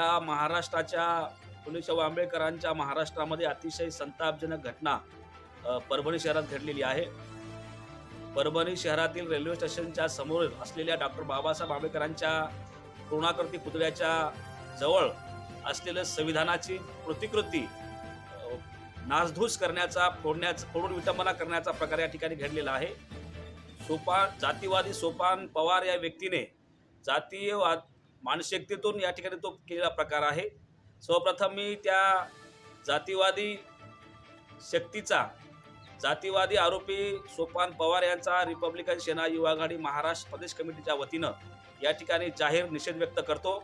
या महाराष्ट्राच्या फुलेशाहू आंबेडकरांच्या महाराष्ट्रामध्ये अतिशय संतापजनक घटना परभणी शहरात घडलेली आहे. परभणी शहरातील रेल्वे स्टेशनच्या समोर असलेल्या डॉक्टर बाबासाहेब आंबेडकरांच्या पूर्णाकृती पुतळ्याच्या जवळ असलेलं संविधानाची प्रतिकृती नासधूस करण्याचा फोडण्याचा फोडून विटंबना करण्याचा प्रकार या ठिकाणी घडलेला आहे. सोपान जातीवादी सोपान पवार या व्यक्तीने जातीयवाद मानसशक्तीतून या ठिकाणी तो केलेला प्रकार आहे. सर्वप्रथम मी त्या जातीवादी शक्तीचा जातीवादी आरोपी सोपान पवार यांचा रिपब्लिकन सेना युवा आघाडी महाराष्ट्र प्रदेश कमिटीच्या वतीनं या ठिकाणी जाहीर निषेध व्यक्त करतो.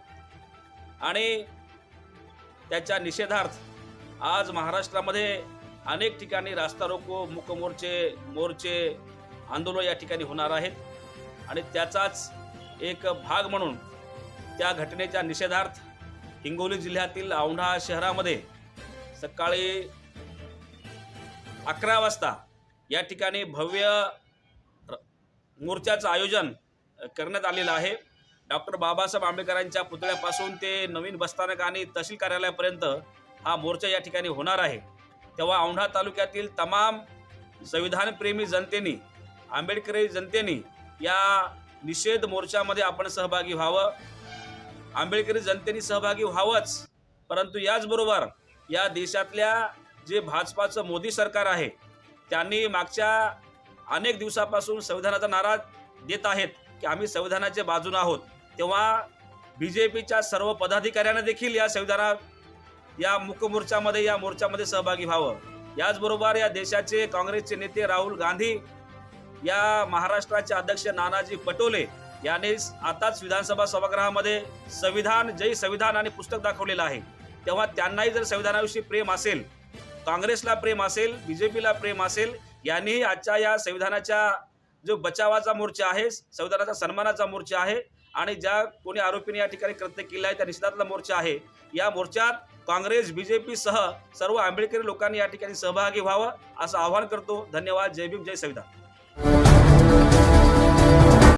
आणि त्याच्या निषेधार्थ आज महाराष्ट्रामध्ये अनेक ठिकाणी रास्ता रोको मूक मोर्चे मोर्चे आंदोलन या ठिकाणी होणार आहेत. आणि त्याचाच एक भाग म्हणून त्या घटनेच्या निषेधार्थ हिंगोली जिल्ह्यातील औंढा शहरामध्ये सकाळी अकरा वाजता या ठिकाणी भव्य मोर्चाचं आयोजन करण्यात आलेलं आहे. डॉक्टर बाबासाहेब आंबेडकरांच्या पुतळ्यापासून ते नवीन बसस्थानक आणि तहसील कार्यालयापर्यंत हा मोर्चा या ठिकाणी होणार आहे. तेव्हा औंढा तालुक्यातील तमाम संविधानप्रेमी जनतेनी आंबेडकरी जनतेनी या निषेध मोर्चामध्ये आपण सहभागी व्हावं. आंबेडकरी जनतेने सहभागी व्हावंच. परंतु याचबरोबर या देशातल्या जे भाजपाचं मोदी सरकार आहे त्यांनी मागच्या अनेक दिवसापासून संविधानाचा नारा देत आहेत की आम्ही संविधानाच्या बाजूने आहोत. तेव्हा बी जे पीच्या सर्व पदाधिकाऱ्यांना देखील या संविधाना या मुखमोर्चामध्ये या मोर्चामध्ये सहभागी व्हावं. याचबरोबर या देशाचे काँग्रेसचे नेते राहुल गांधी या महाराष्ट्राचे अध्यक्ष नानाजी पटोले याने आताच विधानसभा सभागृहामध्ये संविधान जय संविधान आणि पुस्तक दाखवलेलं आहे. तेव्हा त्यांनाही जर संविधानाविषयी प्रेम असेल काँग्रेसला प्रेम असेल बी जे पीला प्रेम असेल यांनीही आजच्या या संविधानाच्या जो बचावाचा मोर्चा आहे संविधानाचा सन्मानाचा मोर्चा आहे आणि ज्या कोणी आरोपीने या ठिकाणी कृत्य केलं आहे त्या निषेधातला मोर्चा आहे. या मोर्चात काँग्रेस बी जे पी सह सर्व आंबेडकरी लोकांनी या ठिकाणी सहभागी व्हावं असं आवाहन करतो. धन्यवाद. जय भीम जय संविधान.